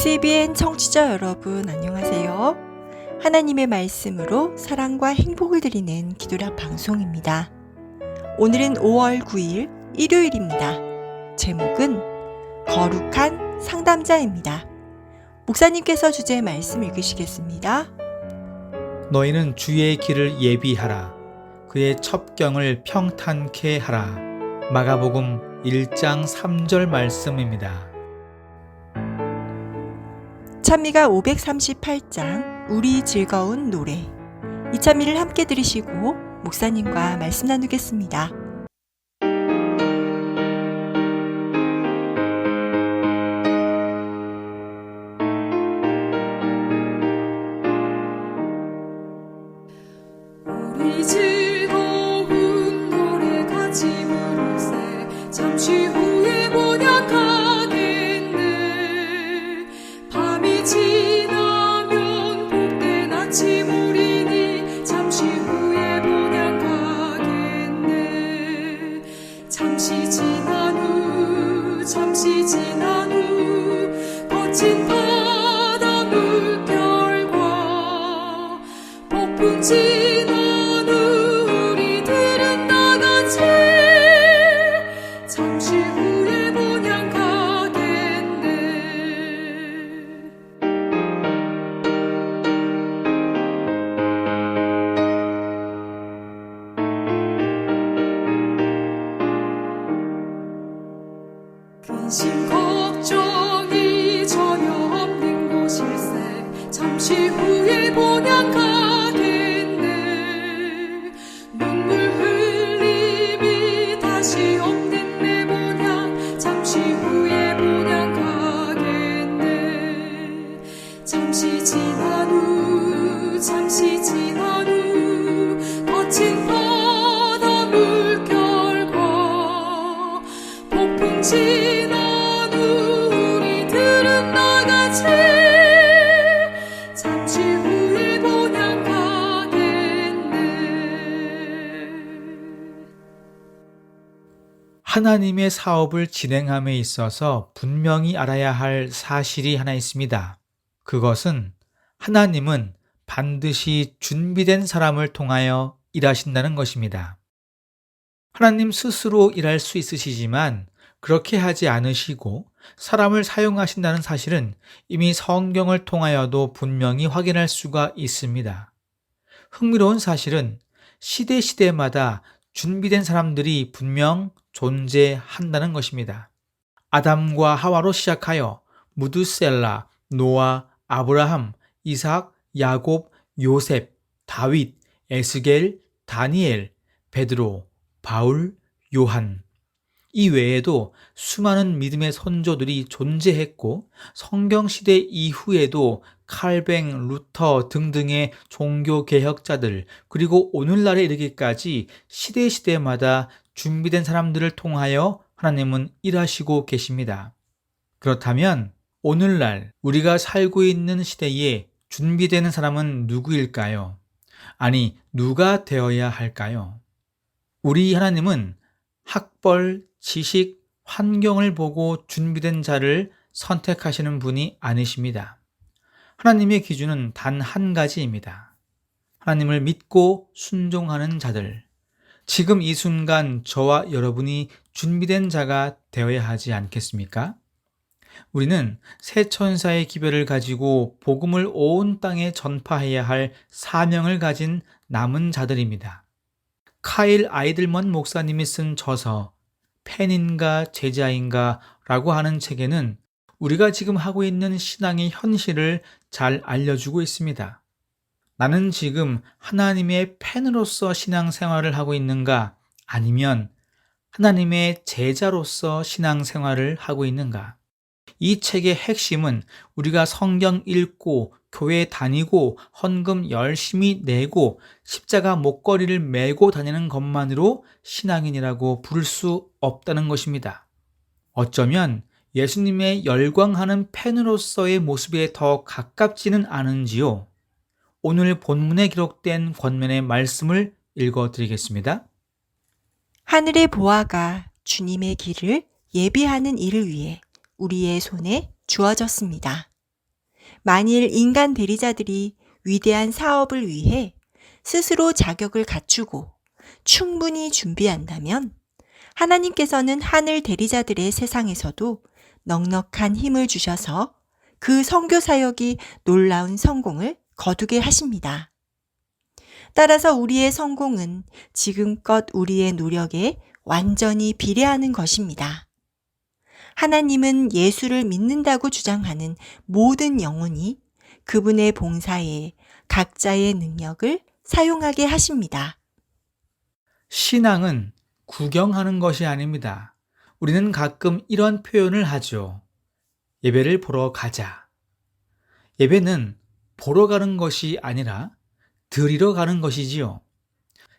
CBN 청취자 여러분 안녕하세요. 하나님의 말씀으로 사랑과 행복을 드리는 기도라 방송입니다. 오늘은 5월 9일 일요일입니다. 제목은 거룩한 상담자입니다. 목사님께서 주제 말씀 읽으시겠습니다. 너희는 주의 길을 예비하라. 그의 첩경을 평탄케 하라. 마가복음 1장 3절 말씀입니다. 찬미가 538장 우리 즐거운 노래 이 찬미를 함께 들으시고 목사님과 말씀 나누겠습니다. 忘记。 하나님의 사업을 진행함에 있어서 분명히 알아야 할 사실이 하나 있습니다. 그것은 하나님은 반드시 준비된 사람을 통하여 일하신다는 것입니다. 하나님 스스로 일할 수 있으시지만 그렇게 하지 않으시고 사람을 사용하신다는 사실은 이미 성경을 통하여도 분명히 확인할 수가 있습니다. 흥미로운 사실은 시대시대마다 준비된 사람들이 분명 존재한다는 것입니다. 아담과 하와로 시작하여 무드셀라, 노아, 아브라함, 이삭, 야곱, 요셉, 다윗, 에스겔, 다니엘, 베드로, 바울, 요한. 이 외에도 수많은 믿음의 선조들이 존재했고 성경 시대 이후에도 칼뱅, 루터 등등의 종교 개혁자들 그리고 오늘날에 이르기까지 시대 시대마다 준비된 사람들을 통하여 하나님은 일하시고 계십니다. 그렇다면 오늘날 우리가 살고 있는 시대에 준비되는 사람은 누구일까요? 아니, 누가 되어야 할까요? 우리 하나님은 학벌, 지식, 환경을 보고 준비된 자를 선택하시는 분이 아니십니다. 하나님의 기준은 단 한 가지입니다. 하나님을 믿고 순종하는 자들. 지금 이 순간 저와 여러분이 준비된 자가 되어야 하지 않겠습니까? 우리는 새 천사의 기별을 가지고 복음을 온 땅에 전파해야 할 사명을 가진 남은 자들입니다. 카일 아이들먼 목사님이 쓴 저서 팬인가 제자인가 라고 하는 책에는 우리가 지금 하고 있는 신앙의 현실을 잘 알려주고 있습니다. 나는 지금 하나님의 팬으로서 신앙 생활을 하고 있는가 아니면 하나님의 제자로서 신앙 생활을 하고 있는가? 이 책의 핵심은 우리가 성경 읽고 교회 다니고 헌금 열심히 내고 십자가 목걸이를 메고 다니는 것만으로 신앙인이라고 부를 수 없다는 것입니다. 어쩌면 예수님의 열광하는 팬으로서의 모습에 더 가깝지는 않은지요. 오늘 본문에 기록된 권면의 말씀을 읽어 드리겠습니다. 하늘의 보아가 주님의 길을 예비하는 일을 위해 우리의 손에 주어졌습니다. 만일 인간 대리자들이 위대한 사업을 위해 스스로 자격을 갖추고 충분히 준비한다면 하나님께서는 하늘 대리자들의 세상에서도 넉넉한 힘을 주셔서 그 선교 사역이 놀라운 성공을 거두게 하십니다. 따라서 우리의 성공은 지금껏 우리의 노력에 완전히 비례하는 것입니다. 하나님은 예수를 믿는다고 주장하는 모든 영혼이 그분의 봉사에 각자의 능력을 사용하게 하십니다. 신앙은 구경하는 것이 아닙니다. 우리는 가끔 이런 표현을 하죠. 예배를 보러 가자. 예배는 보러 가는 것이 아니라 드리러 가는 것이지요.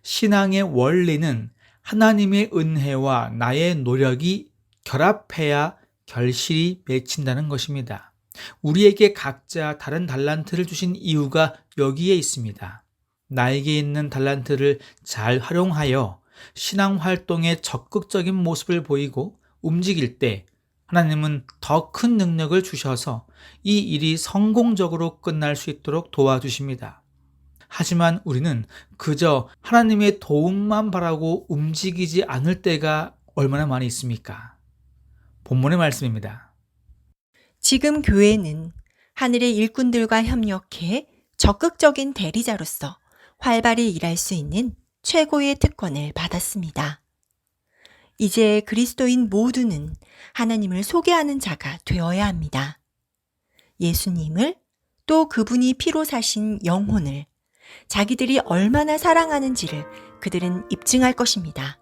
신앙의 원리는 하나님의 은혜와 나의 노력이 결합해야 결실이 맺힌다는 것입니다. 우리에게 각자 다른 달란트를 주신 이유가 여기에 있습니다. 나에게 있는 달란트를 잘 활용하여 신앙 활동에 적극적인 모습을 보이고 움직일 때 하나님은 더 큰 능력을 주셔서 이 일이 성공적으로 끝날 수 있도록 도와주십니다. 하지만 우리는 그저 하나님의 도움만 바라고 움직이지 않을 때가 얼마나 많이 있습니까? 본문의 말씀입니다. 지금 교회는 하늘의 일꾼들과 협력해 적극적인 대리자로서 활발히 일할 수 있는 최고의 특권을 받았습니다. 이제 그리스도인 모두는 하나님을 소개하는 자가 되어야 합니다. 예수님을 또 그분이 피로 사신 영혼을 자기들이 얼마나 사랑하는지를 그들은 입증할 것입니다.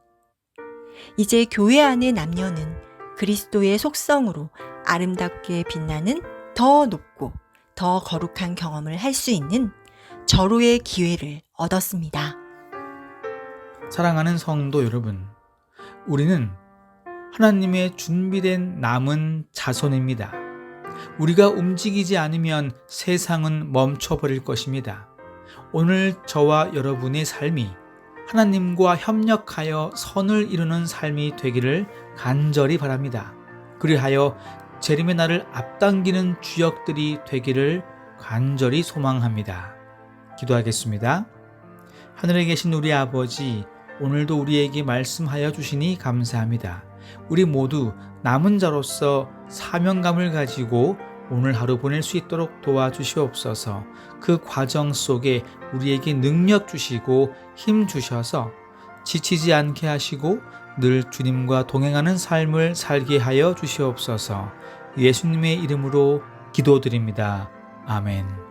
이제 교회 안의 남녀는 그리스도의 속성으로 아름답게 빛나는 더 높고 더 거룩한 경험을 할 수 있는 절호의 기회를 얻었습니다. 사랑하는 성도 여러분, 우리는 하나님의 준비된 남은 자손입니다. 우리가 움직이지 않으면 세상은 멈춰버릴 것입니다. 오늘 저와 여러분의 삶이 하나님과 협력하여 선을 이루는 삶이 되기를 간절히 바랍니다. 그리하여 재림의 날을 앞당기는 주역들이 되기를 간절히 소망합니다. 기도하겠습니다. 하늘에 계신 우리 아버지, 오늘도 우리에게 말씀하여 주시니 감사합니다. 우리 모두 남은 자로서 사명감을 가지고 오늘 하루 보낼 수 있도록 도와주시옵소서. 그 과정 속에 우리에게 능력 주시고 힘 주셔서 지치지 않게 하시고 늘 주님과 동행하는 삶을 살게 하여 주시옵소서. 예수님의 이름으로 기도드립니다. 아멘.